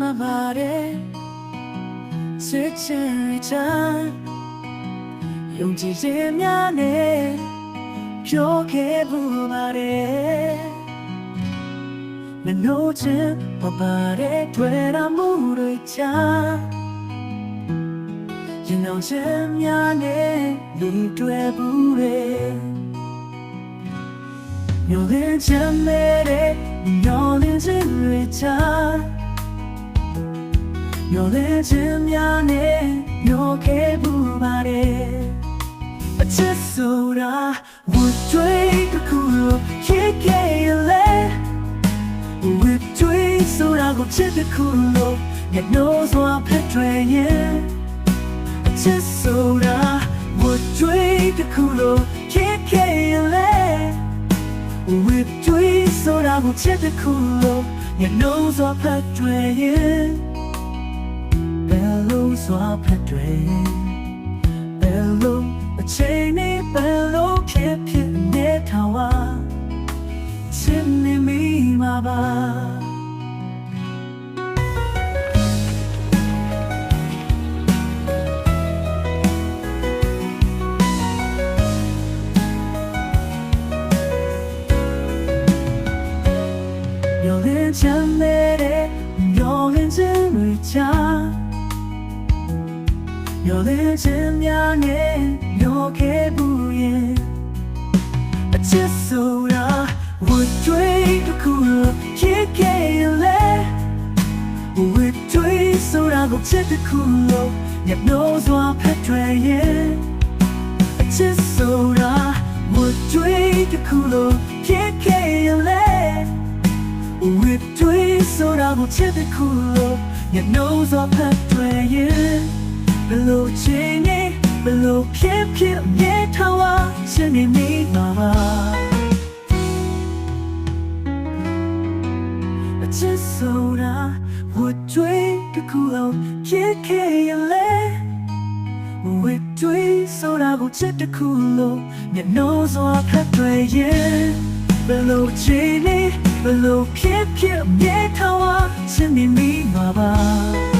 မပါတယ်စစ်ချင်ရချမ်းယုံကြည်ခြင်းများနဲ့ပြောခဲ့ဘူးပါတယ်မနှိုးချင်ပပါတယ်တွေ့ရမှုတွေချမ်းရင်အောင်ခြင်းများနဲ့လူတွေ့ဘူးတွေမျောလင်းချင်တဲ့မျောလင်းခြင်းတွေချ မ်းမျောလဲခြင်းများနဲ့မျောခဲ့ဘူးပါတယ်အချစ်ဆိုတာဝတ်တွေတစ်ခုလိုခေခဲ့ရလဲဝတ်တွေဆိုတာကိုချစ်တစ်ခုလိုငါနှိုးစွာဖက်တွေရဲ့အချစ်ဆိုတာဝတ်တွေတစ်ခုလိုခေခဲ့ရလဲဝတ်တွေဆိုတာကိုချစ်တစ်ခုလိုငါနှိုးစွာဖက်တွေရဲ့ဘ ယ်လိုစွာဖက်တွေဘယ်လိုအချိန်နဲ့ဘယ်လိုဖြစ်ဖြစ်နေထောင်ဝါချစ်နေမိမှာပါ မျောလင်းချမ်းတဲ့မျောလင်းခြင်းတွေချာမျောလင်းခြင်းများနဲ့မျောခဲ့ဘူးရဲ့အချစ်ဆိုတာဝတ်တွေတစ်ခုဖြစ်ခဲ့လေဝတ်တွေဆိုတာကိုချစ်တစ်ခုလို့ညနှိုးစွာဖက်တွေရဲ့အချစ်ဆိုတာဝတ်တွေတစ်ခုလို့ဖြ စ်ခဲ့လေ With twist so that will chip the cool Your nose up her tray Below chinny Below pip pip Yeah tawa Chinny me mama A chip soda Would twist the cool Kid kayale With twist so that will chip the cool Your nose up her tray Below chinny ဘလို့ဖြစ်ဖြစ်မြေထောင်ဝချင်းနေမိမှာပါ